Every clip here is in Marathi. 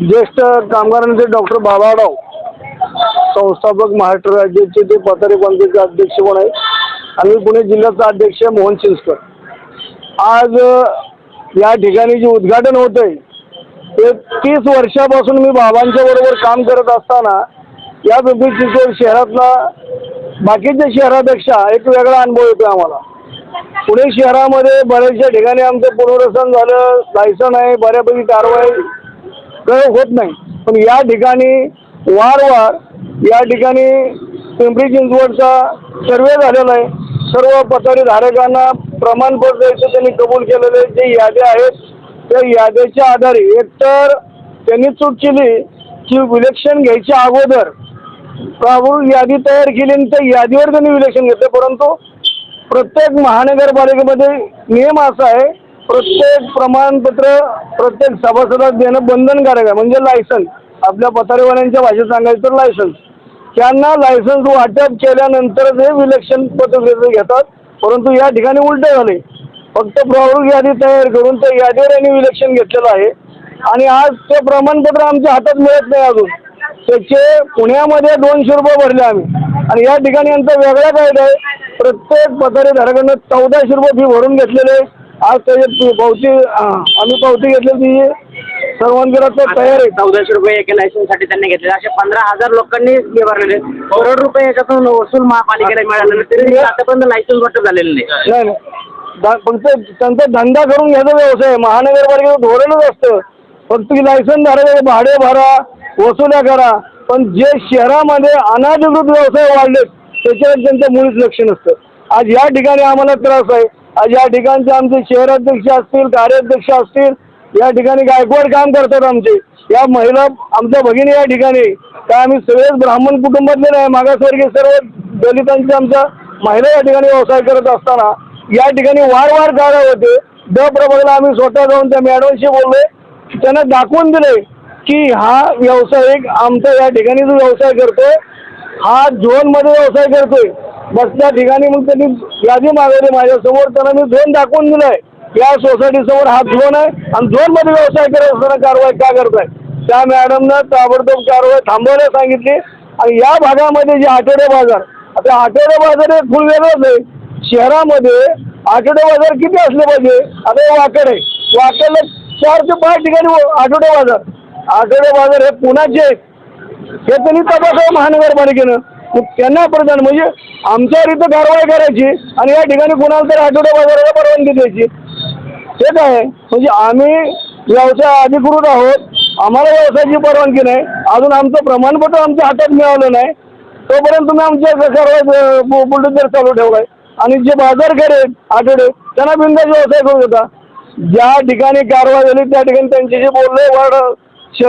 ज्येष्ठ कामगारांचे डॉक्टर बाबाराव संस्थापक महाराष्ट्र राज्याचे ते पतारे पंचायतचे अध्यक्ष पण आहेत. आणि पुणे जिल्ह्याचा अध्यक्ष मोहन चिंचकर आज या ठिकाणी जे उद्घाटन होत आहे ते तीस वर्षापासून मी बाबांच्या बरोबर काम करत असताना या पिंपरी चिंचवड शहरातला बाकीच्या शहरापेक्षा एक वेगळा अनुभव येतो आम्हाला. पुणे शहरामध्ये बऱ्याचशा ठिकाणी आमचं पुनर्वसन झालं लायसन आहे बऱ्यापैकी कारवाई प्रयोग होत नाही. पण या ठिकाणी वारंवार या ठिकाणी पिंपरी चिंचवडचा सर्वे झालेला आहे. सर्व पथारी धारकांना प्रमाणपत्र द्यायचं त्यांनी कबूल केलेले जे याद्या आहेत त्या याद्याच्या आधारे एकतर त्यांनी चूक केली की विलेक्शन घ्यायच्या अगोदर प्रारूप यादी तयार केली आणि त्या यादीवर त्यांनी विलेक्शन घेतलं. परंतु प्रत्येक महानगरपालिकेमध्ये नियम असा आहे प्रत्येक प्रमाणपत्र प्रत्येक सभासदात देणं बंधनकारक आहे. म्हणजे लायसन आपल्या पथारीवाल्यांच्या भाषेत सांगायचं तर लायसन्स त्यांना लायसन्स वाटप केल्यानंतरच हे विलेक्शन पत्रक घेतात. परंतु या ठिकाणी उलटे झाले फक्त प्रवृत्त यादी तयार करून त्या यादीवर यांनी विलेक्शन घेतलेलं आहे. आणि आज ते प्रमाणपत्र आमच्या हातात मिळत नाही अजून. त्याचे पुण्यामध्ये दोनशे रुपये भरले आम्ही. आणि या ठिकाणी यांचा वेगळा कायदा आहे. प्रत्येक पथारी धारकांना चौदाशे रुपये फी भरून घेतलेले आहे. आज त्याची पावती अं, आम्ही पावती घेतलेली ती सर्वांकडे तर तयार आहे. चौदाशे रुपये एका लायसन्ससाठी त्यांनी घेतले असे पंधरा हजार लोकांनी हे भरलेले करोड रुपये याच्यातून वसूल महापालिकेला मिळालेले तरी आतापर्यंत लायसन्स वाटप झालेलं नाही. फक्त त्यांचा धंदा करून घ्यायचा व्यवसाय. महानगरपालिकेचं धोरणच असतं. फक्त की लायसन धारक भाडे भरा वसुल्या करा. पण जे शहरामध्ये अनाधिकृत व्यवसाय वाढलेत त्याच्यावर त्यांचं मुळीच लक्ष नसतं. आज या ठिकाणी आम्हाला त्रास आहे. या ठिकाणचे आमचे शहराध्यक्ष असतील कार्याध्यक्ष असतील या ठिकाणी गायकवाड काम करतात आमचे. या महिला आमच्या भगिनी या ठिकाणी. काय आम्ही सगळेच ब्राह्मण कुटुंबातले नाही मागासवर्गीय सर्व दलितांचे आमच्या महिला या ठिकाणी व्यवसाय करत असताना या ठिकाणी वारंवार कारवाई होते. द प्रभागाला आम्ही स्वतः जाऊन त्या मॅडमशी बोललोय. त्यांना दाखवून दिले की हा व्यावसायिक आमचा या ठिकाणी जो व्यवसाय करतोय हा झोनमध्ये व्यवसाय करतोय. बस त्या ठिकाणी मग त्यांनी यादी मागवली. माझ्यासमोर त्यांना मी झोन दाखवून दिलाय. या सोसायटी समोर हा झोन आहे. आणि झोनमध्ये व्यवसाय करत असताना कारवाई का करताय? त्या मॅडमनं ताबडतोब कारवाई थांबवायला सांगितली. आणि या भागामध्ये जे आठवडे बाजार आता आठवडे बाजार हे फुल वेगळंच आहे. शहरामध्ये आठवडे बाजार किती असले पाहिजे? आता हे वाकड आहे. वाकडला चार ते पाच ठिकाणी आठवडे बाजार. आठवडे बाजार हे पुण्याचे आहेत. हे त्यांनी तपासावं महानगरपालिकेनं. त्यांना प्रधान म्हणजे आमच्यावर इथं कारवाई करायची आणि या ठिकाणी कुणाला तरी आठवड्या बाजाराला परवानगी द्यायची. ते काय? आहे? म्हणजे आम्ही व्यवसाय अधिकृत आहोत. आम्हाला व्यवसायाची परवानगी नाही. अजून आमचं प्रमाणपत्र आमच्या हातात मिळालं नाही. तोपर्यंत तुम्ही आमच्या कारवाई बुलडोजर चालू ठेवलाय आणि जे बाजार आहेत आठवडे त्यांना बिंदास व्यवसाय करू देता ज्या ठिकाणी कारवाई झाली त्या ठिकाणी त्यांच्याशी बोलले वाढ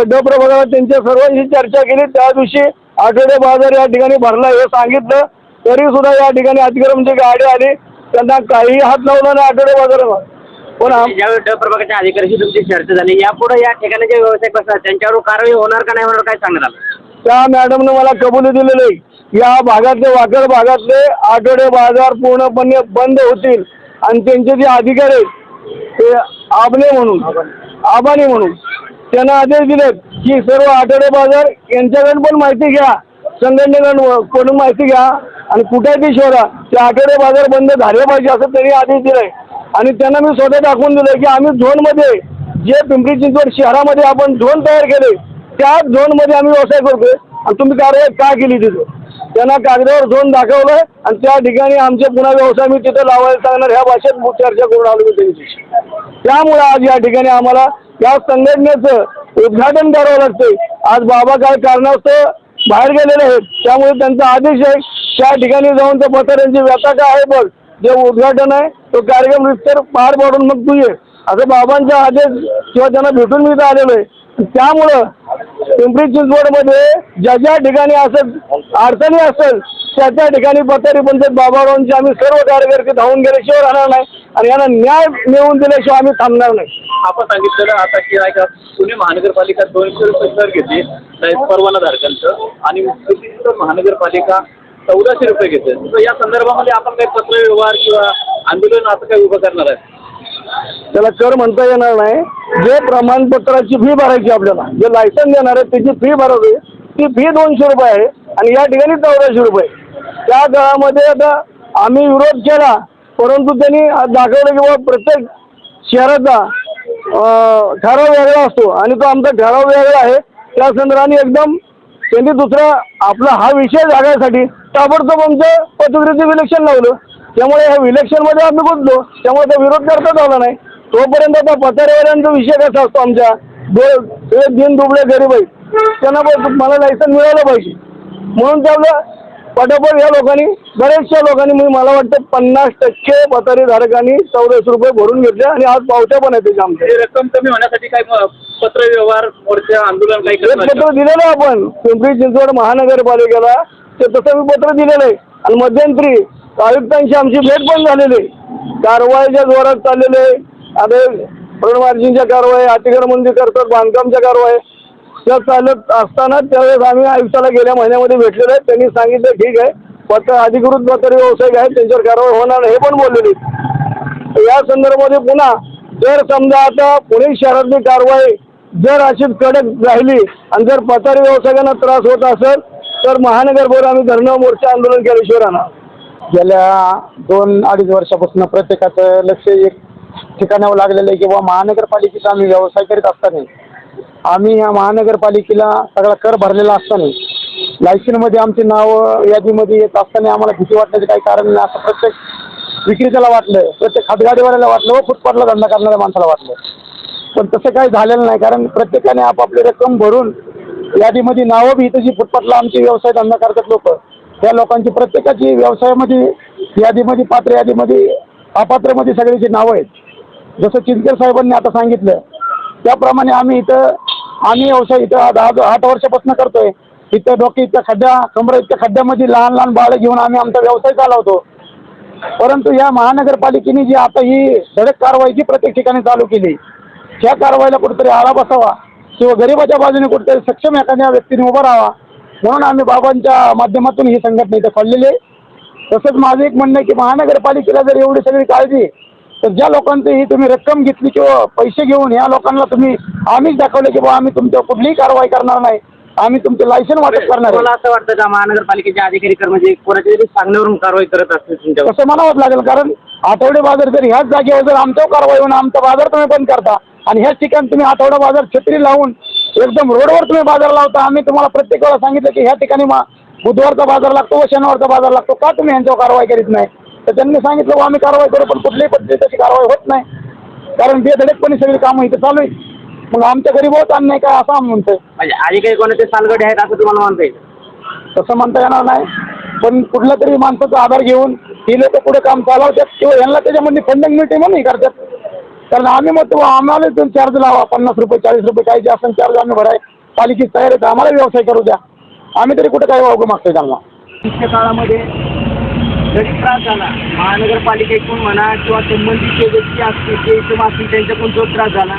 ड प्रभागाला त्यांच्या सर्वांशी चर्चा केली. त्या दिवशी आठवडे बाजार या ठिकाणी भरला हे सांगितलं तरी सुद्धा या ठिकाणी अतिक्रमची गाडी आली. त्यांना काही हात लावला नाही आठवडे बाजाराला. पण आम ज्यावेळी ड प्रभागाच्या अधिकाऱ्याशी तुमची चर्चा झाली यापुढे या ठिकाणी जे व्यवसाय बसतात त्यांच्यावर कारवाई होणार का नाही होणार काय आलं त्या मॅडमनं मला कबुली दिलेली आहे. या भागातले वाकड भागातले आठवडे बाजार पूर्णपणे बंद होतील. आणि त्यांचे जे अधिकारी आहेत ते आबने म्हणून आबानी म्हणून त्यांना आदेश दिलेत की सर्व आठवडे बाजार यांच्याकडून पण माहिती घ्या. संघटनेकडून माहिती घ्या. आणि कुठे ती शहरा ते आठवडे बाजार बंद झाले पाहिजे असं त्यांनी आदेश दिलाय. आणि त्यांना मी स्वतः दाखवून दिलं की आम्ही झोनमध्ये जे पिंपरी चिंचवड शहरामध्ये आपण झोन तयार केले त्या झोनमध्ये आम्ही व्यवसाय करतोय. आणि तुम्ही कारवाई का केली तिथं? त्यांना कागदावर झोन दाखवलं आणि त्या ठिकाणी आमचे पुन्हा व्यवसाय मी तिथं लावायला सांगणार. ह्या भाषेत चर्चा करून आलो मी त्यांच्याशी. त्यामुळे आज या ठिकाणी आम्हाला या संघटनेचं उद्घाटन करावं लागते. आज बाबा काय कारणास्तव बाहेर गेलेले आहेत. त्यामुळे त्यांचा आदेश आहे. त्या ठिकाणी जाऊन त्या पथाऱ्यांची व्यथा काय आहे बघ. जे उद्घाटन आहे तो कार्यक्रम रिस्तर पार पाडून मग तू ये. असं बाबांचा आदेश किंवा त्यांना भेटून मी इथं आलेलो आहे. त्यामुळं पिंपरी चिंचवडमध्ये ज्या ज्या ठिकाणी असं अडचणी असेल त्या त्या ठिकाणी पथारी पंचायत बाबारावांचे आम्ही सर्व कार्यकर्ते धावून गेल्याशिवाय राहणार नाही. आणि यांना न्याय मिळवून दिल्याशिवाय आम्ही थांबणार नाही. आपण सांगितलेलं आता की नाही का पुणे महानगरपालिका दोनशे रुपये दर घेते नाही, परवानाधारकांचं आणि महानगरपालिका चौदाशे रुपये घेते. तर या संदर्भामध्ये आपण काही पत्र व्यवहार किंवा आंदोलन असं काही उभं करणार आहे? त्याला कर म्हणता येणार नाही. जे प्रमाणपत्राची फी भरायची आपल्याला जे लायसन देणार आहे त्याची फी भरावी. ती फी दोनशे रुपये आहे. आणि या ठिकाणी चौदाशे रुपये. त्या काळामध्ये आता आम्ही विरोध केला परंतु त्यांनी दाखवलं की बाबा प्रत्येक शहराचा ठराव वेगळा असतो आणि तो आमचा ठराव वेगळा आहे. त्या संदर्भाने एकदम त्यांनी दुसरा आपला हा विषय जागायसाठी ताबडतोब आमचं पतविरोधी विलेक्शन लावलं. त्यामुळे ह्या विलक्षणमध्ये आम्ही गुंतलो. त्यामुळे तो विरोध करताच आला नाही. तोपर्यंत आता पथारेवाल्यांचा विषय कसा असतो आमच्या? दो दिन दुबळे गरीब आहेत. त्यांना मला लायसन मिळालं पाहिजे. म्हणून त्याला पटापट या लोकांनी. बऱ्याचशा लोकांनी म्हणजे मला वाटतं पन्नास टक्के पथारी धारकांनी चौदाशे रुपये भरून घेतले आणि आज पावत्या पण आहेत त्याच्या आमच्या. रक्कम कमी होण्यासाठी काय पत्र व्यवहार मोर्चा आंदोलन काही पत्र? दिलेलं आहे आपण. पिंपरी चिंचवड महानगरपालिकेला ते तसं मी पत्र दिलेलं आहे. आणि मध्यंतरी आयुक्तांची आमची भेट पण झालेली आहे. कारवाईच्या जोरात चाललेले आहे. आता प्रणमार्जींच्या कारवाई अतिक्रमण करतात बांधकामच्या कारवाई. त्या चालत असताना त्यावेळेस आम्ही आयुक्ताला गेल्या महिन्यामध्ये भेटलेलो आहे. त्यांनी सांगितलं ठीक आहे पत्र अधिकृत पत्र व्यावसायिक आहेत त्यांच्यावर कारवाई होणार हे पण बोललेली या संदर्भामध्ये पुन्हा जर समजा आता पुणे शहरातली कारवाई जर अशीच कडक राहिली आणि जर पथारी व्यावसायिकांना त्रास होत असेल तर महानगरभर आम्ही धरणं मोर्चा आंदोलन केल्याशिवाय राहणार. गेल्या दोन अडीच वर्षापासून प्रत्येकाचं लक्ष एक ठिकाणावर लागलेलं आहे किंवा महानगरपालिकेचा आम्ही व्यवसाय करीत असताना आम्ही ह्या महानगरपालिकेला सगळा कर भरलेला असताना लायसनमध्ये आमची नाव यादीमध्ये येत असताना आम्हाला भीती वाटण्याचं काही कारण नाही. असं प्रत्येक विक्रेत्याला वाटलं प्रत्येक हातगाडीवाल्याला वाटलं व फुटपाथला धंदा करणाऱ्या माणसाला वाटलं. पण तसं काही झालेलं नाही कारण प्रत्येकाने आपापली रक्कम भरून यादीमध्ये नावं बी इथं जी फुटपाथला आमचे व्यवसाय धंदा करतात लोक त्या लोकांची प्रत्येकाची व्यवसायामध्ये यादीमध्ये पात्र यादीमध्ये अपात्रमध्ये सगळ्याची नावं आहेत. जसं चिंतकर साहेबांनी आता सांगितलं त्याप्रमाणे आम्ही इथं आम्ही व्यवसाय इथं दहा आठ वर्षापासून करतोय. इथं डोके इतक्या खड्ड्या कमर इतक्या खड्ड्यामध्ये लहान लहान बाळ घेऊन आम्ही आमचा व्यवसाय चालवतो. परंतु या महानगरपालिकेने जी आता ही धडक कारवाई जी प्रत्येक ठिकाणी चालू केली त्या कारवाईला कुठेतरी आळा बसावा किंवा गरिबाच्या बाजूने कुठेतरी सक्षम एखाद्या व्यक्तीने उभा राहावा म्हणून आम्ही बाबांच्या माध्यमातून ही संघटना इथं काढलेली आहे. तसंच माझं एक म्हणणं आहे की महानगरपालिकेला जर एवढी सगळी काळजी तर ज्या लोकांची ही तुम्ही रक्कम घेतली किंवा पैसे घेऊन या लोकांना तुम्ही आम्हीच दाखवले की बाबा आम्ही तुमच्यावर कुठलीही कारवाई करणार नाही. आम्ही तुमचे लायसन वाटप करणार मला असं वाटतं का महानगरपालिकेचे अधिकारी कर्मचारी कोणाच्या तरी सांगण्यावरून कारवाई करत असतील तुमच्यावर? तसं म्हणावंच लागेल कारण आठवडे बाजार जर ह्याच जागेवर जर आमच्यावर कारवाई होऊन आमचा बाजार तुम्ही बंद करता आणि ह्याच ठिकाणी तुम्ही आठवडा बाजार छत्री लावून एकदम रोडवर तुम्ही बाजार लावता आम्ही तुम्हाला प्रत्येक वेळा सांगितलं की ह्या ठिकाणी बुधवारचा बाजार लागतो व शनिवारचा बाजार लागतो. का तुम्ही यांच्यावर कारवाई करीत नाही? तर त्यांनी सांगितलं "बुवा, आम्ही कारवाई करू पण कुठल्याही पद्धतीची कारवाई होत नाही. कारण बेधडकपणे सगळी कामं इथं चालू आहे मग आमच्या गरीब होत नाही काय असं आम्ही म्हणतोय. म्हणजे अधिकारी कोणाचे सालगडे आहेत असं तुम्हाला म्हणता येईल? तसं म्हणता येणार नाही. पण कुठल्या तरी माणसाचा आधार घेऊन ही लोक पुढे काम चालवतात किंवा यांना त्याच्यामध्ये फंडिंग मिळते म्हणून हे करतात. कारण आम्ही म्हणतो आम्हाला तुम्ही चार्ज लावा पन्नास रुपये चाळीस रुपये काही जे असेल चार्ज आम्ही भराय पालिकेत तयार आम्हाला व्यवसाय करू द्या. आम्ही तरी कुठे काही वावगं मागतोय त्यांना. काळामध्ये जरी त्रास झाला. महानगरपालिकेकडून म्हणा किंवा संबंधित जे व्यक्ती असतील ते इथं असतील त्यांच्याकडून जो त्रास झाला.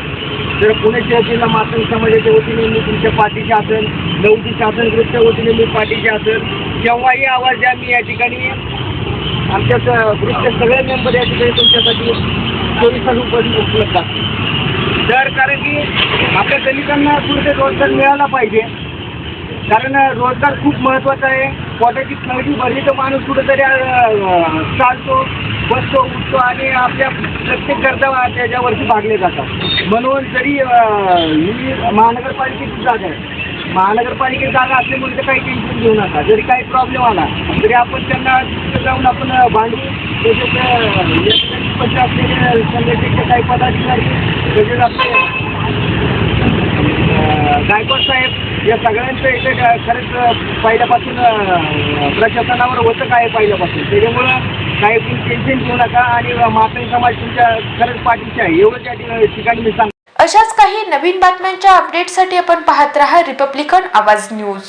तर पुणे शहर जिल्हा मातंग समाजाच्या वतीने मी तुमच्या पाठीशी असेल लौकिक शासन ग्रुपच्या वतीने मी पाठीशी असेल केव्हाही आवाज द्या मी या ठिकाणी आमच्या स- ग्रुपचे सगळे मेंबर या ठिकाणी तुमच्यासाठी चोवीस तास उपलब्ध उपलब्ध असतील तर कारण की आपल्या दलितांना कुठे रोजगार मिळाला पाहिजे. कारण रोजगार खूप महत्त्वाचा आहे. पोटाची खळगी भरली तर माणूस कुठेतरी चालतो बसतो उठतो आणि आपल्या प्रत्येक गरजा त्याच्यावरती भागले जातात. म्हणून जरी ही महानगरपालिकेची जागा आहे. महानगरपालिकेची जागा असल्यामुळे तर काही टेन्शन घेऊ नका. जरी काही प्रॉब्लेम आला तरी आपण त्यांना तिथं जाऊन आपण भांडू. तसेच असलेले संघटनेचे काही पदाधिकारी तसेच आपले या सगळ्यांचं इथे खरंच पहिल्यापासून प्रशासनावर होतं काय पहिल्यापासून? त्याच्यामुळं काही तुम्ही टेन्शन घेऊ नका आणि मातंग समाज तुमच्या खरंच पाठीशी आहे. एवढं त्या ठिकाणी- ठिकाणी मी सांग अशाच काही नवीन बातम्यांच्या अपडेटसाठी आपण पाहत रहा रिपब्लिकन आवाज न्यूज